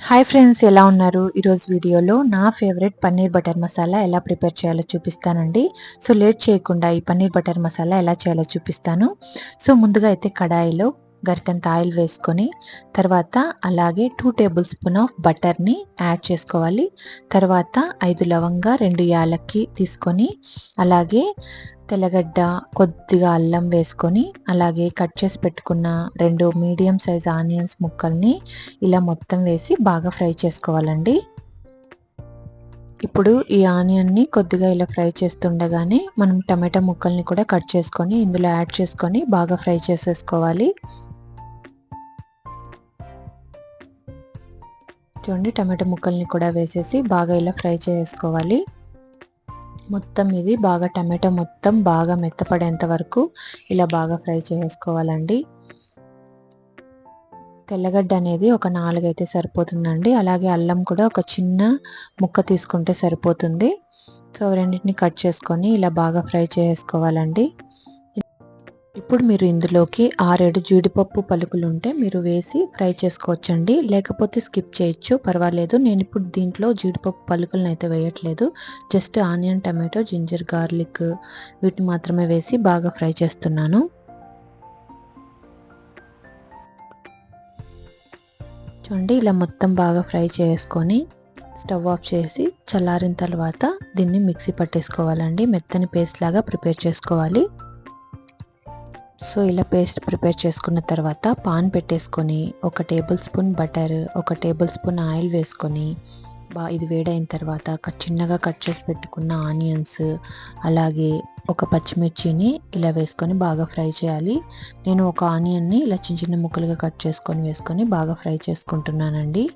Hi friends ఎలా ఉన్నారు? ఈరోజు వీడియోలో నా ఫేవరెట్ పన్నీర్ బటర్ మసాలా ఎలా ప్రిపేర్ చేయాలో చూపిస్తానండి. సో లేట్ చేయకుండా ఈ పన్నీర్ బటర్ మసాలా ఎలా చేయాలో చూపిస్తాను. సో ముందుగా అయితే కడాయిలో గరిటంత ఆయిల్ వేసుకొని తర్వాత అలాగే టూ టేబుల్ స్పూన్ ఆఫ్ బటర్ని యాడ్ చేసుకోవాలి. తర్వాత ఐదు లవంగా రెండు యాలక్కి తీసుకొని అలాగే తెల్లగడ్డ కొద్దిగా అల్లం వేసుకొని అలాగే కట్ చేసి పెట్టుకున్న రెండు మీడియం సైజ్ ఆనియన్స్ ముక్కల్ని ఇలా మొత్తం వేసి బాగా ఫ్రై చేసుకోవాలండి. ఇప్పుడు ఈ ఆనియన్ని కొద్దిగా ఇలా ఫ్రై చేస్తుండగానే మనం టమాటా ముక్కల్ని కూడా కట్ చేసుకొని ఇందులో యాడ్ చేసుకొని బాగా ఫ్రై చేసేసుకోవాలి. చూడండి టమాటా ముక్కల్ని కూడా వేసేసి బాగా ఇలా ఫ్రై చేసుకోవాలి. మొత్తం ఇది బాగా టమాటో మొత్తం బాగా మెత్తపడేంత వరకు ఇలా బాగా ఫ్రై చేసుకోవాలండి. తెల్లగడ్డ అనేది ఒక నాలుగైతే సరిపోతుందండి. అలాగే అల్లం కూడా ఒక చిన్న ముక్క తీసుకుంటే సరిపోతుంది. సో రెండింటిని కట్ చేసుకొని ఇలా బాగా ఫ్రై చేసుకోవాలండి. ఇప్పుడు మీరు ఇందులోకి ఆరేడు జీడిపప్పు పలుకులు ఉంటే మీరు వేసి ఫ్రై చేసుకోవచ్చండి. లేకపోతే స్కిప్ చేయొచ్చు పర్వాలేదు. నేను ఇప్పుడు దీంట్లో జీడిపప్పు పలుకులను అయితే వేయట్లేదు. Just onion tomato ginger garlic వీటిని మాత్రమే వేసి బాగా ఫ్రై చేస్తున్నాను. చూడండి ఇలా మొత్తం బాగా ఫ్రై చేసుకొని స్టవ్ ఆఫ్ చేసి చల్లారిన తర్వాత దీన్ని మిక్సీ పట్టేసుకోవాలండి. మెత్తని పేస్ట్ లాగా ప్రిపేర్ చేసుకోవాలి. సో ఇలా పేస్ట్ ప్రిపేర్ చేసుకున్న తర్వాత పాన్ పెట్టేసుకొని ఒక టేబుల్ స్పూన్ బటర్ ఒక టేబుల్ స్పూన్ ఆయిల్ వేసుకొని బా ఇది వేడైన తర్వాత చిన్నగా కట్ చేసి పెట్టుకున్న ఆనియన్స్ అలాగే ఒక పచ్చిమిర్చిని ఇలా వేసుకొని బాగా ఫ్రై చేయాలి. నేను ఒక ఆనియన్ని ఇలా చిన్న చిన్న ముక్కలుగా కట్ చేసుకొని వేసుకొని బాగా ఫ్రై చేసుకుంటున్నానండి.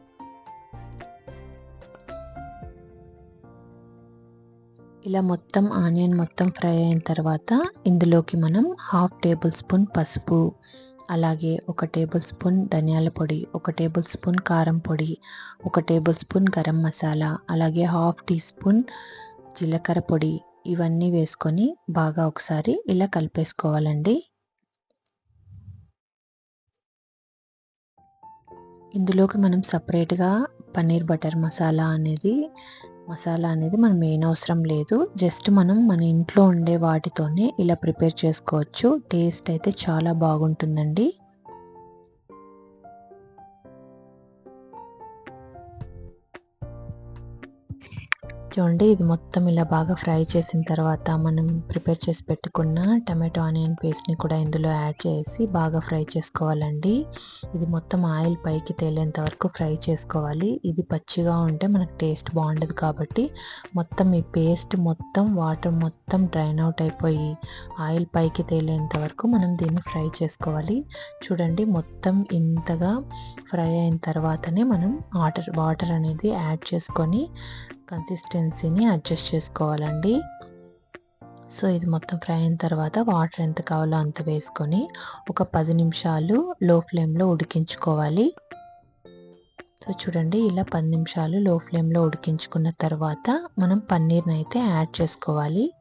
ఇలా మొత్తం ఆనియన్ మొత్తం ఫ్రై అయిన తర్వాత ఇందులోకి మనం హాఫ్ టేబుల్ స్పూన్ పసుపు అలాగే ఒక టేబుల్ స్పూన్ ధనియాల పొడి ఒక టేబుల్ స్పూన్ కారం పొడి ఒక టేబుల్ స్పూన్ గరం మసాలా అలాగే హాఫ్ టీ స్పూన్ జీలకర్ర పొడి ఇవన్నీ వేసుకొని బాగా ఒకసారి ఇలా కలిపేసుకోవాలండి. ఇందులోకి మనం సపరేట్గా పన్నీర్ బటర్ మసాలా అనేది మసాలా అనేది మనం ఏం అవసరం లేదు. జస్ట్ మనం మన ఇంట్లో ఉండే వాటితోనే ఇలా ప్రిపేర్ చేసుకోవచ్చు. టేస్ట్ అయితే చాలా బాగుంటుందండి. చూడండి ఇది మొత్తం ఇలా బాగా ఫ్రై చేసిన తర్వాత మనం ప్రిపేర్ చేసి పెట్టుకున్న టమాటో ఆనియన్ పేస్ట్ని కూడా ఇందులో యాడ్ చేసి బాగా ఫ్రై చేసుకోవాలండి. ఇది మొత్తం ఆయిల్ పైకి తేలేంత వరకు ఫ్రై చేసుకోవాలి. ఇది పచ్చిగా ఉంటే మనకు టేస్ట్ బాగుండదు కాబట్టి మొత్తం ఈ పేస్ట్ మొత్తం వాటర్ మొత్తం డ్రైన్ అవుట్ అయిపోయి ఆయిల్ పైకి తేలేంత వరకు మనం దీన్ని ఫ్రై చేసుకోవాలి. చూడండి మొత్తం ఇంతగా ఫ్రై అయిన తర్వాతనే మనం వాటర్ వాటర్ అనేది యాడ్ చేసుకొని కన్సిస్టెన్సీని అడ్జస్ట్ చేసుకోవాలండి. సో ఇది మొత్తం ఫ్రై అయిన తర్వాత వాటర్ ఎంత కావాలో అంత వేసుకొని ఒక పది నిమిషాలు లో ఫ్లేమ్లో ఉడికించుకోవాలి. సో చూడండి ఇలా పది నిమిషాలు లో ఫ్లేమ్లో ఉడికించుకున్న తర్వాత మనం పన్నీర్ని అయితే యాడ్ చేసుకోవాలి.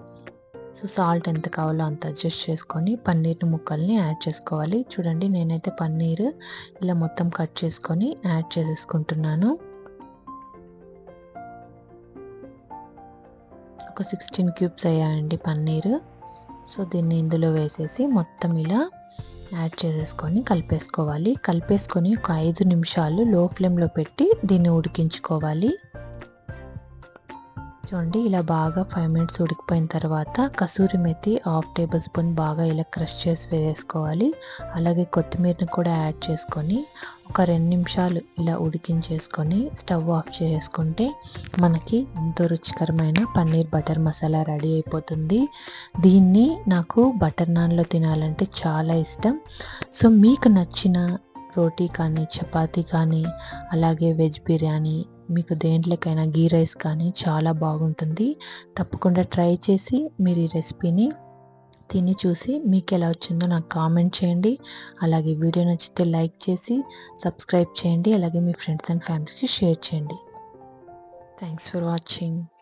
సో సాల్ట్ ఎంత కావాలో అంత అడ్జస్ట్ చేసుకొని పన్నీర్ ముక్కల్ని యాడ్ చేసుకోవాలి. చూడండి నేనైతే పన్నీర్ ఇలా మొత్తం కట్ చేసుకొని యాడ్ చేసుకుంటున్నాను. ఒక సిక్స్టీన్ క్యూబ్స్ అయ్యాయండి పన్నీర్. సో దీన్ని ఇందులో వేసేసి మొత్తం ఇలా యాడ్ చేసేసుకొని కలిపేసుకోవాలి. కలిపేసుకొని ఒక ఐదు నిమిషాలు లో ఫ్లేమ్లో పెట్టి దీన్ని ఉడికించుకోవాలి. చూడండి ఇలా బాగా ఫైవ్ మినిట్స్ ఉడికిపోయిన తర్వాత kasuri methi half tablespoon బాగా ఇలా క్రష్ చేసి వేసుకోవాలి. అలాగే కొత్తిమీరని కూడా యాడ్ చేసుకొని ఒక రెండు నిమిషాలు ఇలా ఉడికించేసుకొని స్టవ్ ఆఫ్ చేసుకుంటే మనకి ఎంతో రుచికరమైన పన్నీర్ బటర్ మసాలా రెడీ అయిపోతుంది. దీన్ని నాకు బటర్ నాన్లో తినాలంటే చాలా ఇష్టం. సో మీకు నచ్చిన రోటీ కానీ చపాతీ కానీ అలాగే వెజ్ బిర్యానీ మీకు దేంట్లోకైనా గీ రైస్ కానీ చాలా బాగుంటుంది. తప్పకుండా ట్రై చేసి మీరు ఈ రెసిపీని తిని చూసి మీకు ఎలా వచ్చిందో నాకు కామెంట్ చేయండి. అలాగే వీడియో నచ్చితే లైక్ చేసి సబ్స్క్రైబ్ చేయండి. అలాగే మీ ఫ్రెండ్స్ అండ్ ఫ్యామిలీకి షేర్ చేయండి. Thanks for watching.